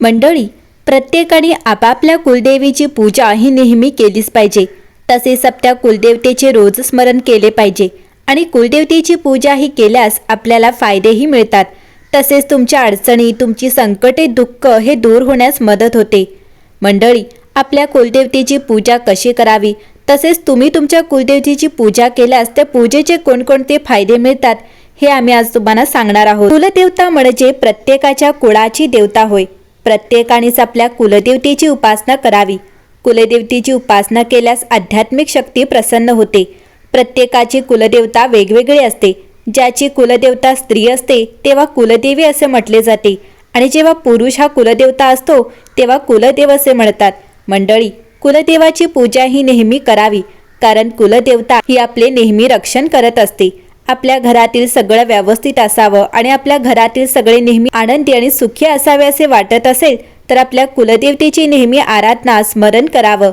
मंडळी प्रत्येकाने आपापल्या कुलदेवीची पूजा ही नेहमी केलीच पाहिजे. तसेच आपल्या कुलदेवतेचे रोज स्मरण केले पाहिजे आणि कुलदेवतेची पूजा ही केल्यास आपल्याला फायदेही मिळतात. तसेच तुमच्या अडचणी तुमची संकटे दुःख हे दूर होण्यास मदत होते. मंडळी आपल्या कुलदेवतेची पूजा कशी करावी? तसेच तुम्ही तुमच्या कुलदेवतेची पूजा केल्यास त्या पूजेचे कोणकोणते फायदे मिळतात हे आम्ही आज तुम्हाला सांगणार आहोत. कुलदेवता म्हणजे प्रत्येकाच्या कुळाची देवता होय. प्रत्येकानेच आपल्या कुलदेवतेची उपासना करावी. कुलदेवतेची उपासना केल्यास आध्यात्मिक शक्ती प्रसन्न होते. प्रत्येकाची कुलदेवता वेगवेगळी असते. ज्याची कुलदेवता स्त्री असते तेव्हा कुलदेवी असे म्हटले जाते. आणि जेव्हा पुरुष हा कुलदेवता असतो तेव्हा कुलदेव असे म्हणतात. मंडळी कुलदेवाची पूजा ही नेहमी करावी कारण कुलदेवता ही आपले नेहमी रक्षण करत असते. आपल्या घरातील सगळं व्यवस्थित असावं आणि आपल्या घरातील सगळे नेहमी आनंदी आणि सुखी असावे असे वाटत असेल तर आपल्या कुलदेवतेची नेहमी आराधना स्मरण करावं.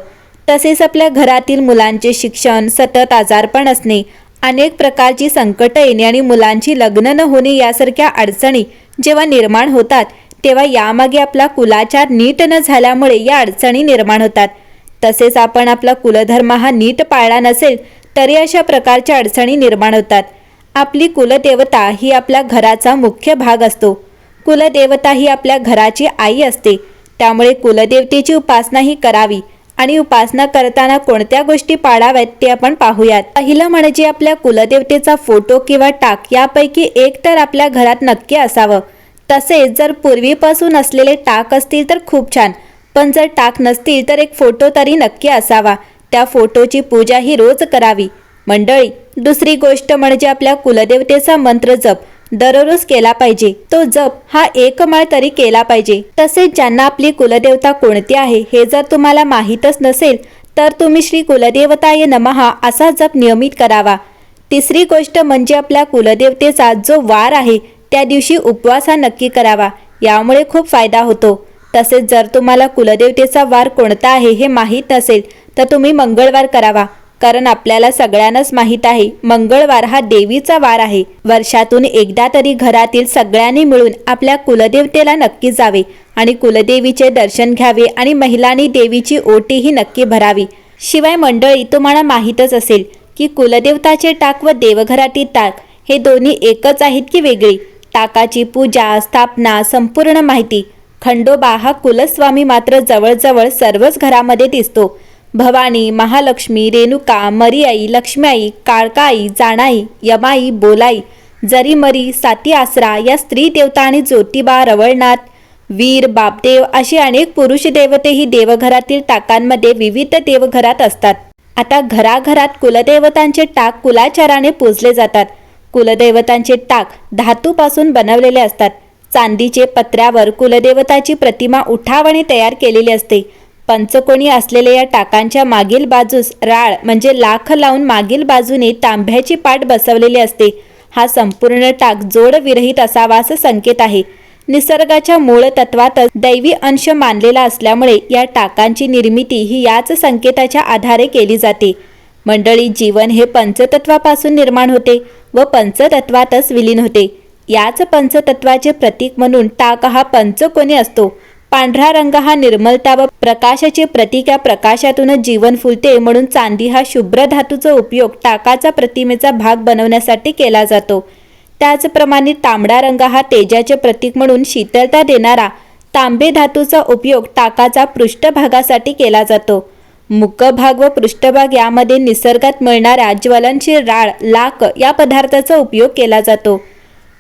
तसेच आपल्या घरातील मुलांचे शिक्षण सतत आजारपण असणे अनेक प्रकारची संकट येणे आणि मुलांची लग्न न होणे यासारख्या अडचणी जेव्हा निर्माण होतात तेव्हा यामागे आपला कुलाचार नीट न झाल्यामुळे या अडचणी निर्माण होतात. तसेच आपण आपला कुलधर्म हा नीट पाळला नसेल तरी अशा प्रकारच्या अडचणी निर्माण होतात. आपली कुलदेवता ही आपल्या घराचा मुख्य भाग असतो. कुलदेवता ही आपल्या घराची आई असते. त्यामुळे कुलदेवतेची उपासना ही करावी आणि उपासना करताना कोणत्या गोष्टी पाळाव्यात ते आपण पाहूयात. पहिलं म्हणजे आपल्या कुलदेवतेचा फोटो किंवा टाक यापैकी एक तर आपल्या घरात नक्की असावं. तसेच जर पूर्वीपासून असलेले टाक असतील तर खूप छान. पण जर टाक नसतील तर एक फोटो तरी नक्की असावा. त्या फोटोची पूजा ही रोज करावी. मंडळी दुसरी गोष्ट म्हणजे आपल्या कुलदेवतेचा मंत्र जप. दररोज केला पाहिजे. तो जप हा एक माळ तरी केला पाहिजे. तसेच ज्यांना आपली कुलदेवता कोणती आहे हे जर तुम्हाला माहीतच नसेल तर तुम्ही श्री कुलदेवताय नमहा असा जप नियमित करावा. तिसरी गोष्ट म्हणजे आपल्या कुलदेवतेचा जो वार आहे त्या दिवशी उपवास हा नक्की करावा. यामुळे खूप फायदा होतो. तसेच जर तुम्हाला कुलदेवतेचा वार कोणता आहे हे माहीत नसेल तर तुम्ही मंगळवार करावा. कारण आपल्याला सगळ्यांनाच माहीत आहे मंगळवार हा देवीचा वार आहे. वर्षातून एकदा तरी घरातील सगळ्यांनी मिळून आपल्या कुलदेवतेला नक्की जावे आणि कुलदेवीचे दर्शन घ्यावे आणि महिलांनी देवीची ओटीही नक्की भरावी. शिवाय मंडळी तुम्हाला माहीतच असेल की कुलदेवताचे टाक व देवघरातील टाक हे दोन्ही एकच आहेत की वेगळी? टाकाची पूजा स्थापना संपूर्ण माहिती. खंडोबा हा कुलस्वामी मात्र जवळजवळ सर्वच घरामध्ये दिसतो. भवानी महालक्ष्मी रेणुका मरियाई लक्ष्म्याई काळकाई जाणाई यमाई बोलाई जरी मरी साती आसरा या स्त्री देवता आणि ज्योतिबा रवळनाथ वीर बापदेव अशी अनेक पुरुष देवतेही देवघरातील टाकांमध्ये विविध देवघरात असतात. आता घराघरात कुलदेवतांचे टाक कुलाचाराने पूजले जातात. कुलदेवतांचे टाक धातूपासून बनवलेले असतात. चांदीचे पत्र्यावर कुलदेवताची प्रतिमा उठावणे तयार केलेली असते. पंचकोणी असलेल्या या टाकांच्या मागील बाजूस राळ म्हणजे लाख लावून मागील बाजूने तांब्याची पाट बसवलेली असते. हा संपूर्ण टाक जोड विरहित असावा असं संकेत आहे. निसर्गाच्या मूळ तत्वातच दैवी अंश मानलेला असल्यामुळे या टाकांची निर्मिती ही याच संकेताच्या आधारे केली जाते. मंडळी जीवन हे पंचतत्वापासून निर्माण होते व पंचतत्वातच विलीन होते. याच पंचतत्वाचे प्रतीक म्हणून टाक हा पंचकोनी असतो. पांढरा रंग हा निर्मलता व प्रकाशाचे प्रतीक या प्रकाशातूनच जीवन फुलते म्हणून चांदी हा शुभ्र धातूचा उपयोग टाकाचा प्रतिमेचा भाग बनवण्यासाठी केला जातो. त्याचप्रमाणे तांबडा रंग हा तेजाचे प्रतीक म्हणून शीतलता देणारा तांबे धातूचा उपयोग टाकाचा पृष्ठभागासाठी केला जातो. मुखभाग व पृष्ठभाग यामध्ये निसर्गात मिळणाऱ्या ज्वलनशील राळ लाक या पदार्थाचा उपयोग केला जातो.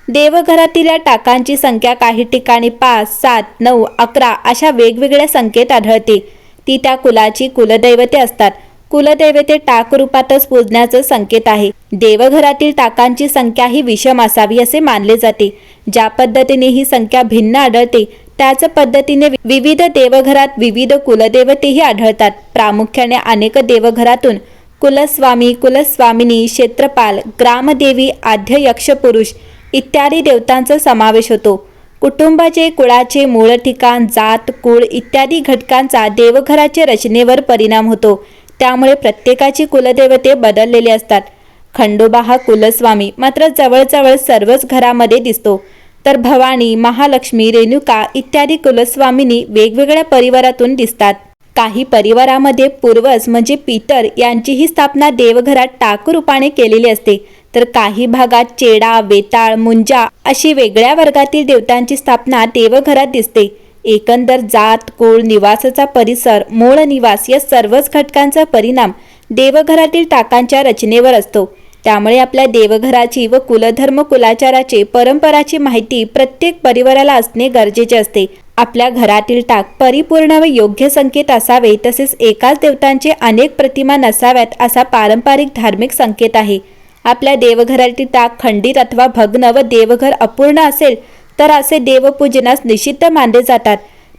देवघरातील या टाकांची संख्या काही ठिकाणी पाच सात नऊ अकरा अशा वेगवेगळ्या संख्येत आढळते. ती त्या कुलाची कुलदैवते असतात. कुलदैवते टाक रूपातच पूजण्याचं संकेत आहे. देवघरातील टाकांची संख्या ही विषम असावी असे मानले जाते. ज्या पद्धतीने ही संख्या भिन्न आढळते त्याच पद्धतीने विविध देवघरात विविध कुलदेवतेही आढळतात. प्रामुख्याने अनेक देवघरातून कुलस्वामी कुलस्वामिनी क्षेत्रपाल ग्रामदेवी आद्य यक्षपुरुष इत्यादी देवतांचा समावेश होतो. कुटुंबाचे कुळाचे मूळ ठिकाण जात कुळ इत्यादी घटकांचा देवघराच्या रचनेवर परिणाम होतो. त्यामुळे प्रत्येकाची कुलदेवते बदललेले असतात. खंडोबा हा कुलस्वामी मात्र जवळजवळ सर्वच घरामध्ये दिसतो. तर भवानी महालक्ष्मी रेणुका इत्यादी कुलस्वामिनी वेगवेगळ्या परिवारातून दिसतात. काही परिवारामध्ये पूर्वज म्हणजे पितर यांचीही स्थापना देवघरात टाकू रूपाने केलेली असते. तर काही भागात चेडा वेताळ मुंजा अशी वेगळ्या वर्गातील देवतांची स्थापना देवघरात दिसते. एकंदर जात कुळ निवासाचा परिसर मूळ निवास या सर्वच घटकांचा परिणाम देवघरातील टाकांच्या रचनेवर असतो. त्यामुळे आपल्या देवघराची व कुलधर्म कुलाचाराचे परंपराची माहिती प्रत्येक परिवाराला असणे गरजेचे असते. आपल्या घरातील टाक परिपूर्ण व योग्य संकेत असावे तसेच एकाच देवतांचे अनेक प्रतिमा नसाव्यात असा पारंपरिक धार्मिक संकेत आहे. आपल्या देवघरातील टाक खंडित अथवा भग्न व देवघर अपूर्ण असेल तर असे देवपूजनास निषिद्ध मानले जातात.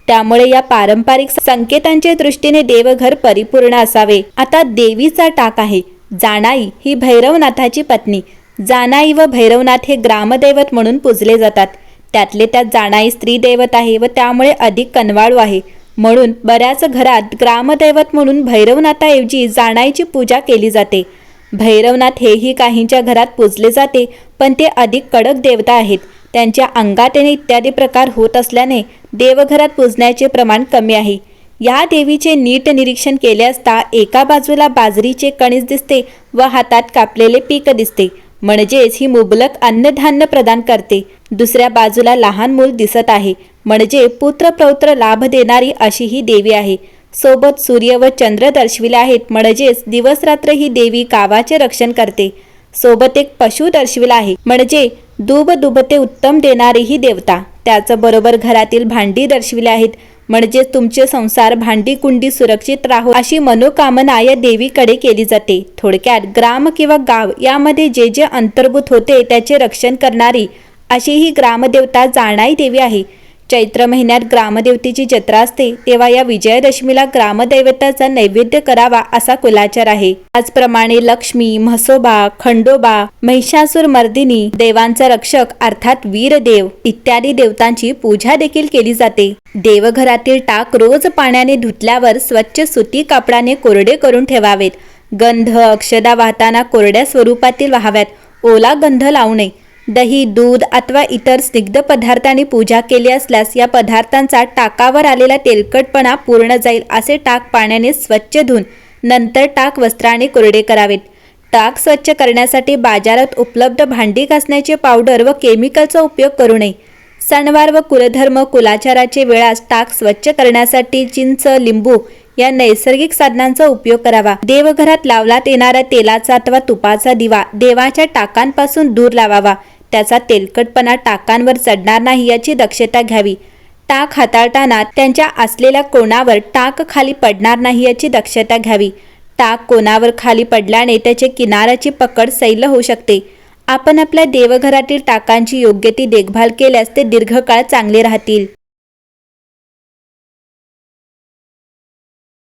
त्यामुळे या पारंपरिक संकेतांच्या दृष्टीने देवघर परिपूर्ण असावे. आता देवीचा टाक आहे. जानाई ही भैरवनाथाची पत्नी. जानाई व भैरवनाथ हे ग्रामदैवत म्हणून पूजले जातात. त्यातले त्यात जाणाई स्त्री दैवत आहे व त्यामुळे अधिक कनवाळू आहे. म्हणून बऱ्याच घरात ग्रामदैवत म्हणून भैरवनाथाऐवजी जाणाईची पूजा केली जाते. भैरवनाथ हेही काहींच्या घरात पूजले जाते पण ते अधिक कडक देवता आहेत. त्यांच्या अंगात इत्यादी प्रकार होत असल्याने देवघरात पूजण्याचे प्रमाण कमी आहे. या देवीचे नीट निरीक्षण केले असता एका बाजूला बाजरीचे कणीस दिसते व हातात कापलेले पीक दिसते. म्हणजेच ही मुबलक अन्नधान्य प्रदान करते. दुसऱ्या बाजूला लहान मूल दिसत आहे. म्हणजे पुत्र पौत्र लाभ देणारी अशी ही देवी आहे. सोबत सूर्य व चंद्र दर्शविले आहेत. म्हणजेच दिवसरात्र ही देवी गावाचे रक्षण करते. सोबत एक पशु दर्शविला आहे. म्हणजे दुब दुबते उत्तम देणारी ही देवता. त्याचबरोबर घरातील भांडी दर्शविली आहेत. म्हणजेच तुमचे संसार भांडी कुंडी सुरक्षित राहो अशी मनोकामना या देवीकडे केली जाते. थोडक्यात ग्राम किंवा गाव यामध्ये जे जे अंतर्भूत होते त्याचे रक्षण करणारी अशी ही ग्रामदेवता जाणाई देवी आहे. चैत्र महिन्यात ग्रामदेवतेची जत्रा असते तेव्हा या विजयादशमीला ग्रामदैवताचा नैवेद्य करावा असा कुलाचार आहे. त्याचप्रमाणे लक्ष्मी म्हसोबा खंडोबा महिषासूर मर्दिनी देवांचा रक्षक अर्थात वीरदेव इत्यादी देवतांची पूजा देखील केली जाते. देवघरातील टाक रोज पाण्याने धुतल्यावर स्वच्छ सुती कापडाने कोरडे करून ठेवावेत. गंध अक्षदा वाहताना कोरड्या स्वरूपातील व्हाव्यात. ओला गंध लावू नये. दही दूध अथवा इतर स्निग्ध पदार्थांनी पूजा केली असल्यास या पदार्थांचा टाकावर आलेला तेलकटपणा पूर्ण जाईल असे टाक पाण्याने स्वच्छ धुवून नंतर टाक वस्त्राने कोरडे करावेत. टाक स्वच्छ करण्यासाठी बाजारात उपलब्ध भांडी घासण्याचे पावडर व केमिकलचा उपयोग करू नये. सणवार व कुलधर्म कुलाचाराचे वेळास टाक स्वच्छ करण्यासाठी चिंच लिंबू या नैसर्गिक साधनांचा उपयोग करावा. देवघरात लावण्यात येणाऱ्या तेलाचा अथवा तुपाचा दिवा देवाच्या टाकांपासून दूर लावावा. त्याचा तेलकटपणा टाकांवर चढणार नाही याची दक्षता घ्यावी. टाक हाताळताना त्यांच्या असलेल्या कोणावर टाक खाली पडणार नाही याची दक्षता घ्यावी. टाक कोणावर खाली पडल्याने त्याचे किनाराची पकड सैल होऊ शकते. आपण आपल्या देवघरातील टाकांची योग्य ती देखभाल केल्यास ते दीर्घकाळ चांगले राहतील.